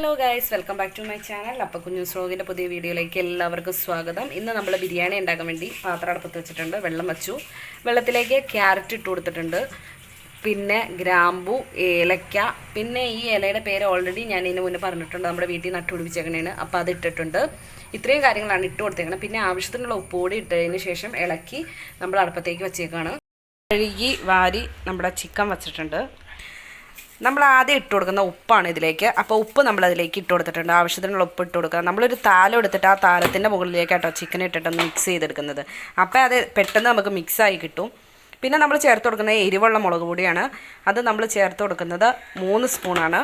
Hello guys welcome back to my channel അപ്പോൾ കുഞ്ഞു സ്ലോഗിന്റെ പുതിയ വീഡിയോയിലേക്ക് എല്ലാവർക്കും സ്വാഗതം. ഇന്ന് നമ്മൾ ബിരിയാണി ഉണ്ടാക്കാൻ വേണ്ടി പാത്രം അടുപ്പത്ത് വെച്ചിട്ടുണ്ട്. വെള്ളം വെച്ചു. വെള്ളത്തിലേക്ക് ക്യാരറ്റ് ഇട്ട് കൊടുത്തിട്ടുണ്ട്. പിന്നെ ഗ്രാമ്പു ഏലക്ക പിന്നെ ഈ ഇലയുടെ പേര് ഓൾറെഡി ഞാൻ ഇതിന് മുന്നേ പറഞ്ഞിട്ടുണ്ട്. നമ്മുടെ വീട്ടിൽ നട്ടുപിടിപ്പിച്ചേക്കണേന് അപ്പോൾ അത് ഇട്ടിട്ടുണ്ട്. ഇത്രയും കാര്യങ്ങളാണ് ഇട്ട് കൊടുത്തേക്കുന്നത് പിന്നെ ആവശ്യത്തിനുള്ള ഉപ്പ് കൂടി ഇട്ടതിന് ശേഷം ഇളക്കി നമ്മൾ അടുപ്പത്തേക്ക് വെച്ചേക്കാണ്. കഴുകി വാരി നമ്മുടെ ചിക്കൻ വെച്ചിട്ടുണ്ട്. നമ്മൾ ആദ്യം ഇട്ട് കൊടുക്കുന്ന ഉപ്പാണ് ഇതിലേക്ക്. അപ്പോൾ ഉപ്പ് നമ്മൾ അതിലേക്ക് ഇട്ട് കൊടുത്തിട്ടുണ്ട്. ആവശ്യത്തിനുള്ള ഉപ്പ് ഇട്ട് കൊടുക്കുക നമ്മളൊരു താലം എടുത്തിട്ട് ആ താലത്തിന്റെ മുകളിലേക്കാട്ടോ ചിക്കൻ ഇട്ടിട്ടൊന്ന് മിക്സ് ചെയ്തെടുക്കുന്നത്. അപ്പോൾ അത് പെട്ടെന്ന് നമുക്ക് മിക്സായി കിട്ടും. പിന്നെ നമ്മൾ ചേർത്ത് കൊടുക്കുന്നത് എരിവുള്ള മുളക് പൊടിയാണ്. അത് നമ്മൾ ചേർത്ത് കൊടുക്കുന്നത് മൂന്ന് സ്പൂണാണ്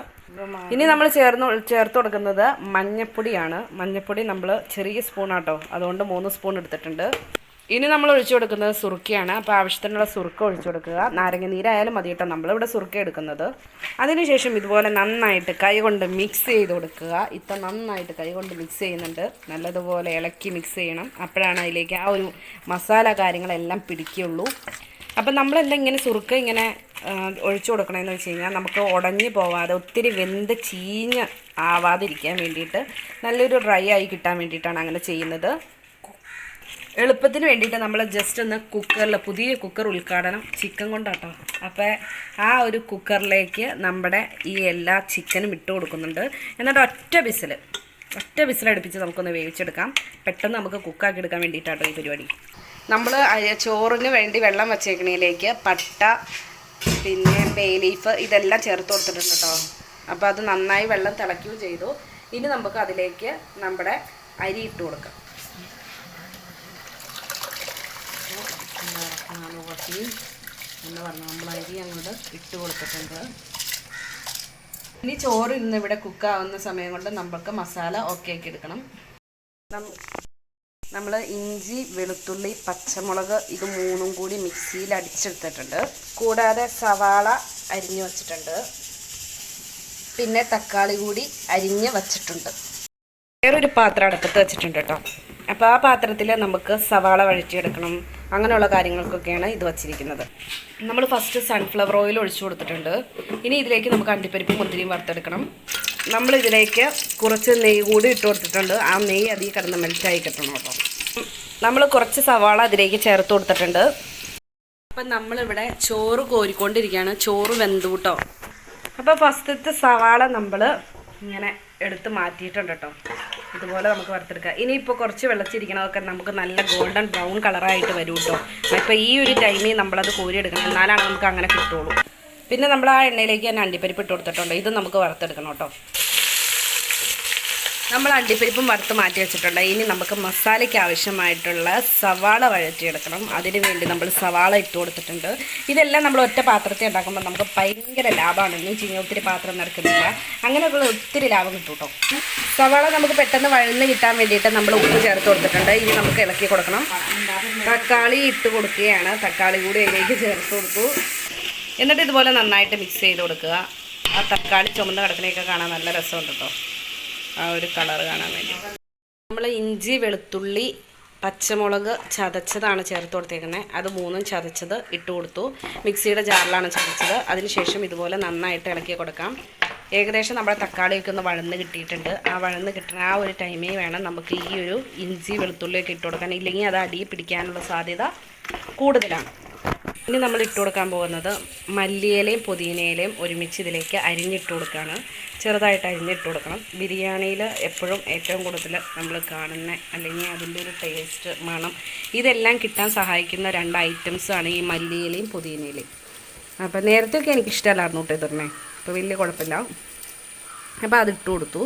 ഇനി നമ്മൾ ചേർന്ന് ചേർത്ത് കൊടുക്കുന്നത് മഞ്ഞപ്പൊടിയാണ്. മഞ്ഞപ്പൊടി നമ്മൾ ചെറിയ സ്പൂണാട്ടോ അതുകൊണ്ട് മൂന്ന് സ്പൂൺ എടുത്തിട്ടുണ്ട്. ഇനി നമ്മൾ ഒഴിച്ചു കൊടുക്കുന്നത് സുറുക്കിയാണ് അപ്പോൾ ആവശ്യത്തിനുള്ള സുറുക്ക ഒഴിച്ചു കൊടുക്കുക. നാരങ്ങ നീരായാലും മതി കേട്ടോ. നമ്മളിവിടെ സുറുക്ക എടുക്കുന്നത്. അതിനുശേഷം ഇതുപോലെ നന്നായിട്ട് കൈ കൊണ്ട് മിക്സ് ചെയ്ത് കൊടുക്കുക. ഇത്ര നന്നായിട്ട് കൈ കൊണ്ട് മിക്സ് ചെയ്യുന്നുണ്ട്. നല്ലതുപോലെ ഇളക്കി മിക്സ് ചെയ്യണം. അപ്പോഴാണ് അതിലേക്ക് ആ ഒരു മസാല കാര്യങ്ങളെല്ലാം പിടിക്കുള്ളൂ അപ്പം നമ്മളെല്ലാം ഇങ്ങനെ സുറുക്ക ഇങ്ങനെ ഒഴിച്ചു കൊടുക്കണമെന്ന് വെച്ച് കഴിഞ്ഞാൽ നമുക്ക് ഉടഞ്ഞു പോവാതെ ഒത്തിരി വെന്ത് ചീഞ്ഞ് ആവാതിരിക്കാൻ വേണ്ടിയിട്ട് നല്ലൊരു ഡ്രൈ ആയി കിട്ടാൻ വേണ്ടിയിട്ടാണ് അങ്ങനെ ചെയ്യുന്നത്. എളുപ്പത്തിന് വേണ്ടിയിട്ട് നമ്മൾ ജസ്റ്റ് ഒന്ന് കുക്കറിൽ പുതിയ കുക്കർ ഉദ്ഘാടനം ചിക്കൻ കൊണ്ടാട്ടോ. അപ്പോൾ ആ ഒരു കുക്കറിലേക്ക് നമ്മുടെ ഈ എല്ലാ ചിക്കനും ഇട്ട് കൊടുക്കുന്നുണ്ട്. എന്നിട്ട് ഒറ്റ വിസിൽ ഒറ്റ വിസിലടുപ്പിച്ച് നമുക്കൊന്ന് വേവിച്ചെടുക്കാം. പെട്ടെന്ന് നമുക്ക് കുക്കാക്കി എടുക്കാൻ വേണ്ടിയിട്ടാട്ടോ ഈ പരിപാടി. നമ്മൾ ചോറിന് വേണ്ടി വെള്ളം വച്ചേക്കണേലേക്ക് പട്ട പിന്നെ ബേ ലീഫ് ഇതെല്ലാം ചേർത്ത് കൊടുത്തിട്ടുണ്ട് കേട്ടോ അപ്പോൾ അത് നന്നായി വെള്ളം തിളയ്ക്കുകയും ചെയ്തു. ഇനി നമുക്ക് അതിലേക്ക് നമ്മുടെ അരി ഇട്ട് കൊടുക്കാം. ഇറക്കാനുള്ളി എന്ന് പറഞ്ഞു. നമ്മൾ അരി അങ്ങോട്ട് ഇട്ട് കൊടുത്തിട്ടുണ്ട്. ഇനി ചോറ് ഇന്ന് ഇവിടെ കുക്കാവുന്ന സമയം കൊണ്ട് നമ്മൾക്ക് മസാല ഓക്കെ ആക്കി എടുക്കണം. നമ്മൾ ഇഞ്ചി വെളുത്തുള്ളി പച്ചമുളക് ഇത് മൂന്നും കൂടി മിക്സിയിൽ അടിച്ചെടുത്തിട്ടുണ്ട്. കൂടാതെ സവാള അരിഞ്ഞു വച്ചിട്ടുണ്ട്. പിന്നെ തക്കാളി കൂടി അരിഞ്ഞ് വച്ചിട്ടുണ്ട്. വേറൊരു പാത്രം അടുപ്പത്ത് വെച്ചിട്ടുണ്ട് കേട്ടോ. അപ്പോൾ ആ പാത്രത്തിൽ നമുക്ക് സവാള വഴറ്റിയെടുക്കണം. അങ്ങനെയുള്ള കാര്യങ്ങൾക്കൊക്കെയാണ് ഇത് വച്ചിരിക്കുന്നത്. നമ്മൾ ഫസ്റ്റ് സൺഫ്ലവർ ഓയിൽ ഒഴിച്ചു കൊടുത്തിട്ടുണ്ട്. ഇനി ഇതിലേക്ക് നമുക്ക് അണ്ടിപ്പരിപ്പ് മുന്തിരിയും വറുത്തെടുക്കണം. നമ്മൾ ഇതിലേക്ക് കുറച്ച് നെയ്യ് കൂടി ഇട്ട് കൊടുത്തിട്ടുണ്ട്. ആ നെയ്യ് അതിൽ കിടന്ന് മെൽറ്റായി കിട്ടണം കേട്ടോ. നമ്മൾ കുറച്ച് സവാള അതിലേക്ക് ചേർത്ത് കൊടുത്തിട്ടുണ്ട്. അപ്പം നമ്മളിവിടെ ചോറ് കോരിക്കൊണ്ടിരിക്കുകയാണ്. ചോറ് വെന്തു കേട്ടോ. അപ്പോൾ ഫസ്റ്റത്തെ സവാള നമ്മൾ ഇങ്ങനെ എടുത്ത് മാറ്റിയിട്ടുണ്ട് കേട്ടോ. ഇതുപോലെ നമുക്ക് വറുത്തെടുക്കാം. ഇനിയിപ്പോൾ കുറച്ച് വെള്ളച്ചിരിക്കണതൊക്കെ നമുക്ക് നല്ല ഗോൾഡൻ ബ്രൗൺ കളറായിട്ട് വരും കേട്ടോ അപ്പോൾ ഈ ഒരു ടൈമിൽ നമ്മളത് കോരിയെടുക്കണം. എന്നാലാണ് നമുക്ക് അങ്ങനെ കിട്ടുള്ളൂ. പിന്നെ നമ്മൾ ആ എണ്ണയിലേക്ക് തന്നെ അണ്ടിപ്പരിപ്പ് ഇട്ട് കൊടുത്തിട്ടുണ്ട്. ഇത് നമുക്ക് വറുത്തെടുക്കണം കേട്ടോ നമ്മൾ അണ്ടിപ്പരിപ്പും വറുത്ത് മാറ്റി വെച്ചിട്ടുണ്ട്. ഇനി നമുക്ക് മസാലയ്ക്ക് ആവശ്യമായിട്ടുള്ള സവാള വഴറ്റിയെടുക്കണം. അതിന് വേണ്ടി നമ്മൾ സവാള ഇട്ട് കൊടുത്തിട്ടുണ്ട്. ഇതെല്ലാം നമ്മൾ ഒറ്റ പാത്രത്തിൽ ഉണ്ടാക്കുമ്പോൾ നമുക്ക് ഭയങ്കര ലാഭമാണ്. എന്ന് വെച്ച് ഒത്തിരി പാത്രം നടക്കുന്നില്ല അങ്ങനെയുള്ള ഒത്തിരി ലാഭം കിട്ടും കേട്ടോ. സവാള നമുക്ക് പെട്ടെന്ന് വഴന്ന് കിട്ടാൻ വേണ്ടിയിട്ട് നമ്മൾ ഉപ്പ് ചേർത്ത് കൊടുത്തിട്ടുണ്ട്. ഇനി നമുക്ക് ഇളക്കി കൊടുക്കണം. തക്കാളി ഇട്ട് കൊടുക്കുകയാണ്. തക്കാളി കൂടി അതിലേക്ക് ചേർത്ത് കൊടുത്തു. എന്നിട്ട് ഇതുപോലെ നന്നായിട്ട് മിക്സ് ചെയ്ത് കൊടുക്കുക. ആ തക്കാളി ചുമന്ന് കിടക്കണയൊക്കെ കാണാൻ നല്ല രസമുണ്ട് കേട്ടോ. ആ ഒരു കളർ കാണാൻ വേണ്ടി. നമ്മൾ ഇഞ്ചി വെളുത്തുള്ളി പച്ചമുളക് ചതച്ചതാണ് ചേർത്ത് കൊടുത്തേക്കുന്നത് അത് മൂന്നും ചതച്ചത് ഇട്ട് കൊടുത്തു. മിക്സിയുടെ ജാറിലാണ് ചതച്ചത്. അതിനുശേഷം ഇതുപോലെ നന്നായിട്ട് ഇളക്കി കൊടുക്കാം. ഏകദേശം നമ്മുടെ തക്കാളിയൊക്കെ ഒന്ന് വഴന്ന് കിട്ടിയിട്ടുണ്ട്. ആ വഴന്ന് കിട്ടുന്ന ആ ഒരു ടൈമേ വേണം നമുക്ക് ഈ ഒരു ഇഞ്ചി വെളുത്തുള്ളിയൊക്കെ ഇട്ട് കൊടുക്കാൻ. ഇല്ലെങ്കിൽ അത് അടിയിൽ പിടിക്കാനുള്ള സാധ്യത കൂടുതലാണ്. ഇനി നമ്മൾ ഇട്ട് കൊടുക്കാൻ പോകുന്നത് മല്ലിയിലയും പുതിനയിലയും ഒരുമിച്ച് ഇതിലേക്ക് അരിഞ്ഞിട്ട് കൊടുക്കുകയാണ്. ചെറുതായിട്ട് അരിഞ്ഞിട്ട് കൊടുക്കണം. ബിരിയാണിയിൽ എപ്പോഴും ഏറ്റവും കൂടുതൽ നമ്മൾ കാണുന്ന അല്ലെങ്കിൽ അതിന്റെ ഒരു ടേസ്റ്റ് മണം ഇതെല്ലാം കിട്ടാൻ സഹായിക്കുന്ന രണ്ട് ഐറ്റംസാണ് ഈ മല്ലിയിലയും പുതിനയിലയും. അപ്പോൾ നേരത്തെയൊക്കെ എനിക്ക് ഇഷ്ടമല്ലായിരുന്നു കേട്ടോ ഇതൊന്നെ അപ്പോൾ വലിയ കുഴപ്പമില്ല. അപ്പോൾ അതിട്ട് കൊടുത്തു.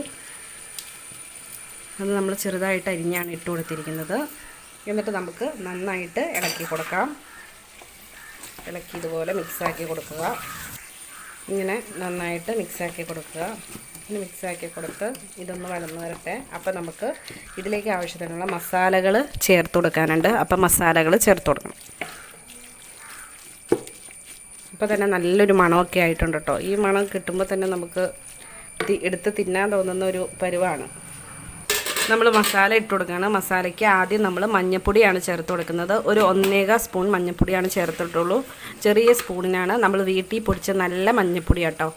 അത് നമ്മൾ ചെറുതായിട്ട് അരിഞ്ഞാണ് ഇട്ട് കൊടുത്തിരിക്കുന്നത്. എന്നിട്ട് നമുക്ക് നന്നായിട്ട് ഇളക്കി കൊടുക്കാം. ഇളക്കി ഇതുപോലെ മിക്സാക്കി കൊടുക്കുക. ഇങ്ങനെ നന്നായിട്ട് മിക്സാക്കി കൊടുക്കുക. ഇങ്ങനെ മിക്സാക്കി കൊടുത്ത് ഇതൊന്ന് വളർന്ന് വരട്ടെ. അപ്പോൾ നമുക്ക് ഇതിലേക്ക് ആവശ്യത്തിനുള്ള മസാലകൾ ചേർത്ത് കൊടുക്കാനുണ്ട്. അപ്പം മസാലകൾ ചേർത്ത് കൊടുക്കണം. ഇപ്പോൾ തന്നെ നല്ലൊരു മണമൊക്കെ ആയിട്ടുണ്ട് കേട്ടോ. ഈ മണം കിട്ടുമ്പോൾ തന്നെ നമുക്ക് എടുത്ത് തിന്നാൻ തോന്നുന്ന ഒരു പരുവാണ്. നമ്മൾ മസാല ഇട്ട് കൊടുക്കുകയാണ്. മസാലയ്ക്ക് ആദ്യം നമ്മൾ മഞ്ഞപ്പൊടിയാണ് ചേർത്ത് കൊടുക്കുന്നത്. ഒരു ഒന്നേക സ്പൂൺ മഞ്ഞപ്പൊടിയാണ് ചേർത്തിട്ടുള്ളൂ. ചെറിയ സ്പൂണിനാണ് നമ്മൾ വീട്ടിൽ പൊടിച്ച നല്ല മഞ്ഞൾപ്പൊടി കേട്ടോ.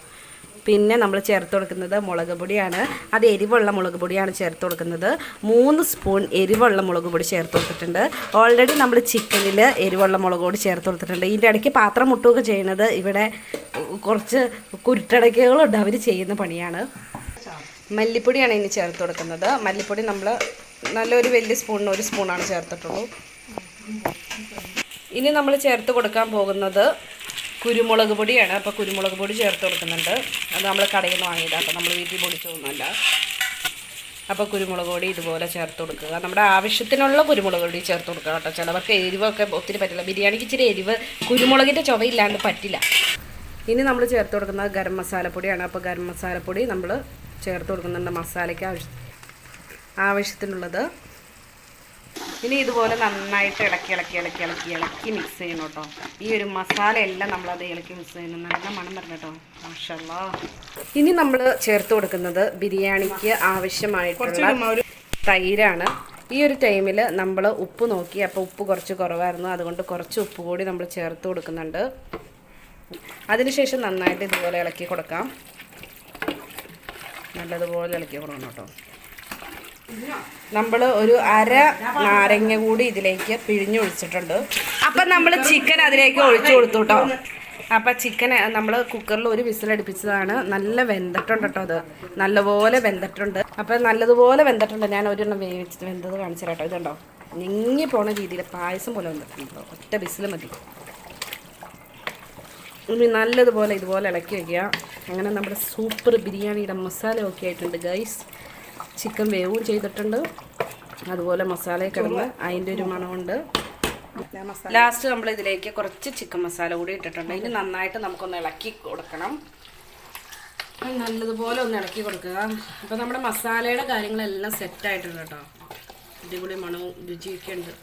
പിന്നെ നമ്മൾ ചേർത്ത് കൊടുക്കുന്നത് മുളക് പൊടിയാണ്. അത് എരിവുള്ള മുളക് പൊടിയാണ് ചേർത്ത് കൊടുക്കുന്നത്. മൂന്ന് സ്പൂൺ എരിവുള്ള മുളക് പൊടി ചേർത്ത് കൊടുത്തിട്ടുണ്ട്. ഓൾറെഡി നമ്മൾ ചിക്കനിൽ എരിവുള്ള മുളക് പൊടി ചേർത്ത് കൊടുത്തിട്ടുണ്ട്. ഇതിന്റെ ഇടയ്ക്ക് പാത്രം മുട്ടുകയൊക്കെ ചെയ്യുന്നത് ഇവിടെ കുറച്ച് കുരുട്ടടയ്ക്കുകളുണ്ട് അവർ ചെയ്യുന്ന പണിയാണ്. മല്ലിപ്പൊടിയാണ് ഇനി ചേർത്ത് കൊടുക്കുന്നത്. മല്ലിപ്പൊടി നമ്മൾ നല്ലൊരു വലിയ സ്പൂണിന് ഒരു സ്പൂണാണ് ചേർത്തിട്ടുള്ളൂ. ഇനി നമ്മൾ ചേർത്ത് കൊടുക്കാൻ പോകുന്നത് കുരുമുളക് പൊടിയാണ്. അപ്പോൾ കുരുമുളക് പൊടി ചേർത്ത് കൊടുക്കുന്നുണ്ട്. അത് നമ്മൾ കടയിൽ നിന്ന് വാങ്ങിയതാണ് അപ്പോൾ നമ്മൾ വീട്ടിൽ പൊടിച്ചൊന്നുമല്ല അപ്പോൾ കുരുമുളക് പൊടി ഇതുപോലെ ചേർത്ത് കൊടുക്കുക. നമ്മുടെ ആവശ്യത്തിനുള്ള കുരുമുളക് പൊടി ചേർത്ത് കൊടുക്കുക കേട്ടോ. ചിലവർക്ക് എരിവൊക്കെ ഒത്തിരി പറ്റില്ല. ബിരിയാണിക്ക് ഇച്ചിരി എരിവ് കുരുമുളകിന്റെ ചുവയില്ലാണ്ട് പറ്റില്ല. ഇനി നമ്മൾ ചേർത്ത് കൊടുക്കുന്നത് ഗരം മസാലപ്പൊടിയാണ് അപ്പോൾ ഗരം മസാലപ്പൊടി നമ്മൾ ചേർത്ത് കൊടുക്കുന്നുണ്ട് മസാലയ്ക്ക് ആവശ്യ ആവശ്യത്തിനുള്ളത്. ഇനി ഇതുപോലെ നന്നായിട്ട് ഇളക്കി ഇളക്കി ഇളക്കി ഇളക്കി ഇളക്കി മിക്സ് ചെയ്യണം കേട്ടോ. ഈ ഒരു മസാല എല്ലാം നമ്മളത് ഇളക്കി മിക്സ് ചെയ്യണം നല്ല മണം വരണം കേട്ടോ. മാഷല്ല. ഇനി നമ്മൾ ചേർത്ത് കൊടുക്കുന്നത് ബിരിയാണിക്ക് ആവശ്യമായിട്ടുള്ള തൈരാണ്. ഈ ഒരു ടൈമിൽ നമ്മൾ ഉപ്പ് നോക്കി അപ്പോൾ ഉപ്പ് കുറച്ച് കുറവായിരുന്നു. അതുകൊണ്ട് കുറച്ച് ഉപ്പ് കൂടി നമ്മൾ ചേർത്ത് കൊടുക്കുന്നുണ്ട്. അതിനുശേഷം നന്നായിട്ട് ഇതുപോലെ ഇളക്കി കൊടുക്കാം. നല്ലതുപോലെ ഇളക്കി കൊടുക്കണം കേട്ടോ. നമ്മൾ ഒരു അര നാരങ്ങ കൂടി ഇതിലേക്ക് പിഴിഞ്ഞൊഴിച്ചിട്ടുണ്ട് അപ്പം നമ്മൾ ചിക്കൻ അതിലേക്ക് ഒഴിച്ചു കൊടുത്തു കേട്ടോ. അപ്പം ചിക്കൻ നമ്മൾ കുക്കറിൽ ഒരു വിസിലടുപ്പിച്ചതാണ് നല്ല വെന്തിട്ടുണ്ട് കേട്ടോ അത്. നല്ലപോലെ വെന്തിട്ടുണ്ട്. അപ്പം നല്ലതുപോലെ വെന്തിട്ടുണ്ട്. ഞാൻ ഒരെണ്ണം വേവിച്ചിട്ട് വെന്തത് കാണിച്ചു കേട്ടോ. ഇതുണ്ടോ? ഞെങ്ങി പോണ രീതിയിൽ പായസം പോലെ വെന്തിട്ടുണ്ട് ഒറ്റ വിസിൽ മതി. ഇനി നല്ലതുപോലെ ഇതുപോലെ ഇളക്കി വയ്ക്കുക അങ്ങനെ നമ്മുടെ സൂപ്പർ ബിരിയാണിയുടെ മസാല ഒക്കെ ആയിട്ടുണ്ട് ഗൈസ് ചിക്കൻ വേവും ചെയ്തിട്ടുണ്ട്. അതുപോലെ മസാല കിടന്ന് അതിന്റെ ഒരു മണമുണ്ട്. ലാസ്റ്റ് നമ്മൾ ഇതിലേക്ക് കുറച്ച് ചിക്കൻ മസാല കൂടി ഇട്ടിട്ടുണ്ട്. ഇനി നന്നായിട്ട് നമുക്കൊന്ന് ഇളക്കി കൊടുക്കണം. നല്ലതുപോലെ ഒന്ന് ഇളക്കി കൊടുക്കുക. അപ്പോൾ നമ്മുടെ മസാലയുടെ കാര്യങ്ങളെല്ലാം സെറ്റായിട്ടുണ്ട് കേട്ടോ. അടിപൊളി മണവും രുചിയൊക്കെ ഉണ്ട്.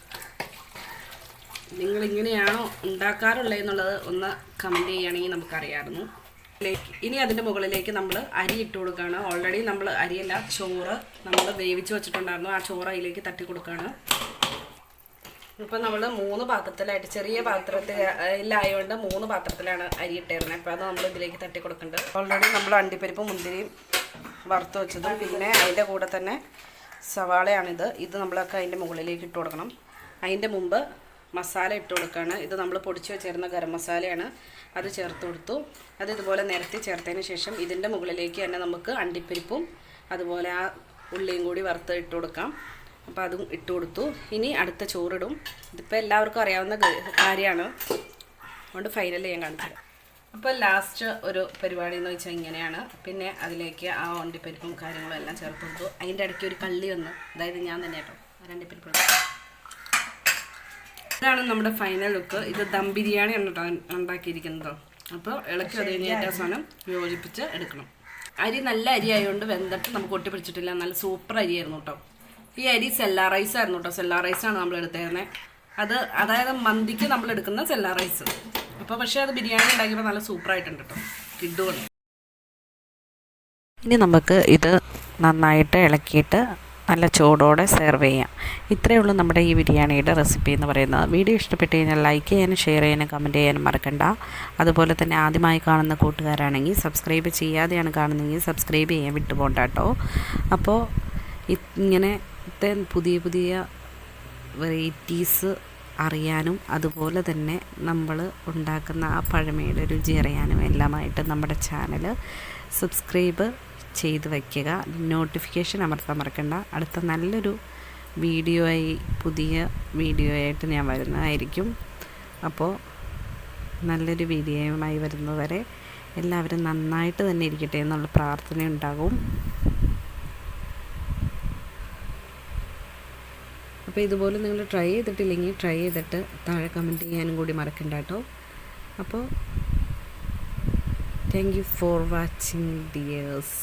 നിങ്ങൾ ഇങ്ങനെയാണോ ഉണ്ടാക്കാറുള്ളത് എന്നുള്ളത് ഒന്ന് കമന്റ് ചെയ്യുകയാണെങ്കിൽ നമുക്കറിയാമായിരുന്നു. ഇനി അതിന്റെ മുകളിലേക്ക് നമ്മൾ അരി ഇട്ട് കൊടുക്കുകയാണ് ഓൾറെഡി നമ്മൾ അരിയല്ല ചോറ് നമ്മൾ വേവിച്ച് വെച്ചിട്ടുണ്ടായിരുന്നു. ആ ചോറ് അതിലേക്ക് തട്ടി കൊടുക്കുകയാണ് ഇപ്പം നമ്മൾ മൂന്ന് പാത്രത്തിലായിട്ട് ചെറിയ പാത്രത്തിൽ പാത്രത്തിലായതുകൊണ്ട് മൂന്ന് പാത്രത്തിലാണ് അരി ഇട്ടേരുന്നത് അപ്പോൾ അത് നമ്മൾ ഇതിലേക്ക് തട്ടി കൊടുക്കുന്നുണ്ട് ഓൾറെഡി നമ്മൾ അണ്ടിപ്പരിപ്പ് മുന്തിരിയും വറുത്ത് വെച്ചതും പിന്നെ അതിന്റെ കൂടെ തന്നെ സവാളയാണിത്. ഇത് നമ്മളൊക്കെ അതിന്റെ മുകളിലേക്ക് ഇട്ട് കൊടുക്കണം. അതിന്റെ മുമ്പ് മസാല ഇട്ട് കൊടുക്കുകയാണ് ഇത് നമ്മൾ പൊടിച്ച് വെച്ചിരുന്ന ഗരം മസാലയാണ്. അത് ചേർത്ത് കൊടുത്തു. അത് ഇതുപോലെ നിരത്തി ചേർത്തതിന് ശേഷം ഇതിന്റെ മുകളിലേക്ക് തന്നെ നമുക്ക് അണ്ടിപ്പരിപ്പും അതുപോലെ ആ ഉള്ളിയും കൂടി വറുത്ത് ഇട്ട് കൊടുക്കാം. അപ്പോൾ അതും ഇട്ട് കൊടുത്തു. ഇനി അടുത്ത ചോറിടും. ഇതിപ്പോൾ എല്ലാവർക്കും അറിയാവുന്ന കാര്യമാണ്. അതുകൊണ്ട് ഫൈനൽ ഞാൻ കാണിച്ചത് അപ്പോൾ ലാസ്റ്റ് ഒരു പരിപാടി എന്ന് വെച്ചാൽ ഇങ്ങനെയാണ്. പിന്നെ അതിലേക്ക് ആ അണ്ടിപ്പരിപ്പും കാര്യങ്ങളും എല്ലാം ചേർത്ത് കൊടുത്തു. അതിന്റെ ഇടയ്ക്ക് ഒരു കള്ളി വന്ന്. അതായത് ഞാൻ തന്നെ കേട്ടോ. രണ്ടിപ്പരിപ്പ്. ഇതാണ് നമ്മുടെ ഫൈനൽ ലുക്ക് ഇത് ദം ബിരിയാണിയാണ് ഉണ്ടാക്കിയിരിക്കുന്നത്. അപ്പോൾ ഇളക്കി അത് കഴിഞ്ഞിട്ട് ആ സാധനം യോജിപ്പിച്ച് എടുക്കണം. അരി നല്ല അരി ആയതുകൊണ്ട് വെന്തിട്ട് നമുക്ക് ഒട്ടി പിടിച്ചിട്ടില്ല. നല്ല സൂപ്പർ അരിയായിരുന്നു കേട്ടോ ഈ അരി സെല്ലാ റൈസ് ആയിരുന്നു കേട്ടോ സെല്ലാ ആണ് നമ്മൾ എടുത്തേക്കുന്നത് അത് അതായത് മന്തിക്ക് നമ്മൾ എടുക്കുന്ന സെല്ലാ റൈസ് അപ്പോൾ പക്ഷേ അത് ബിരിയാണി ഉണ്ടാക്കിയപ്പോൾ നല്ല സൂപ്പർ ആയിട്ടുണ്ട് കേട്ടോ കിഡുകൊണ്ട് ഇനി നമുക്ക് ഇത് നന്നായിട്ട് ഇളക്കിയിട്ട് നല്ല ചൂടോടെ സെർവ് ചെയ്യാം. ഇത്രയേ ഉള്ളൂ നമ്മുടെ ഈ ബിരിയാണിയുടെ റെസിപ്പി എന്ന് പറയുന്നത്. വീഡിയോ ഇഷ്ടപ്പെട്ട് കഴിഞ്ഞാൽ ലൈക്ക് ചെയ്യാനും ഷെയർ ചെയ്യാനും കമന്റ് ചെയ്യാനും മറക്കണ്ട. അതുപോലെ തന്നെ ആദ്യമായി കാണുന്ന കൂട്ടുകാരാണെങ്കിൽ സബ്സ്ക്രൈബ് ചെയ്യാതെയാണ് കാണുന്നതെങ്കിൽ സബ്സ്ക്രൈബ് ചെയ്യാൻ വിട്ടുപോകണ്ട കേട്ടോ. അപ്പോൾ ഇങ്ങനത്തെ പുതിയ പുതിയ വെറൈറ്റീസ് അറിയാനും അതുപോലെ തന്നെ നമ്മൾ ഉണ്ടാക്കുന്ന ആ പഴമയുടെ രുചി അറിയാനും എല്ലാമായിട്ട് നമ്മുടെ ചാനൽ സബ്സ്ക്രൈബ് ചെയ്ത് വയ്ക്കുക. നോട്ടിഫിക്കേഷൻ അമർത്താൻ മറക്കണ്ട. അടുത്ത നല്ലൊരു വീഡിയോ ആയി പുതിയ വീഡിയോ ആയിട്ട് ഞാൻ വരുന്നതായിരിക്കും. അപ്പോൾ നല്ലൊരു വീഡിയോയുമായി വരുന്നതുവരെ എല്ലാവരും നന്നായിട്ട് തന്നെ ഇരിക്കട്ടെ എന്നുള്ള പ്രാർത്ഥന ഉണ്ടാകും. അപ്പോൾ ഇതുപോലെ നിങ്ങൾ ട്രൈ ചെയ്തിട്ടില്ലെങ്കിൽ ട്രൈ ചെയ്തിട്ട് താഴെ കമന്റ് ചെയ്യാനും കൂടി മറക്കണ്ട കേട്ടോ. അപ്പോൾ thank you for watching dears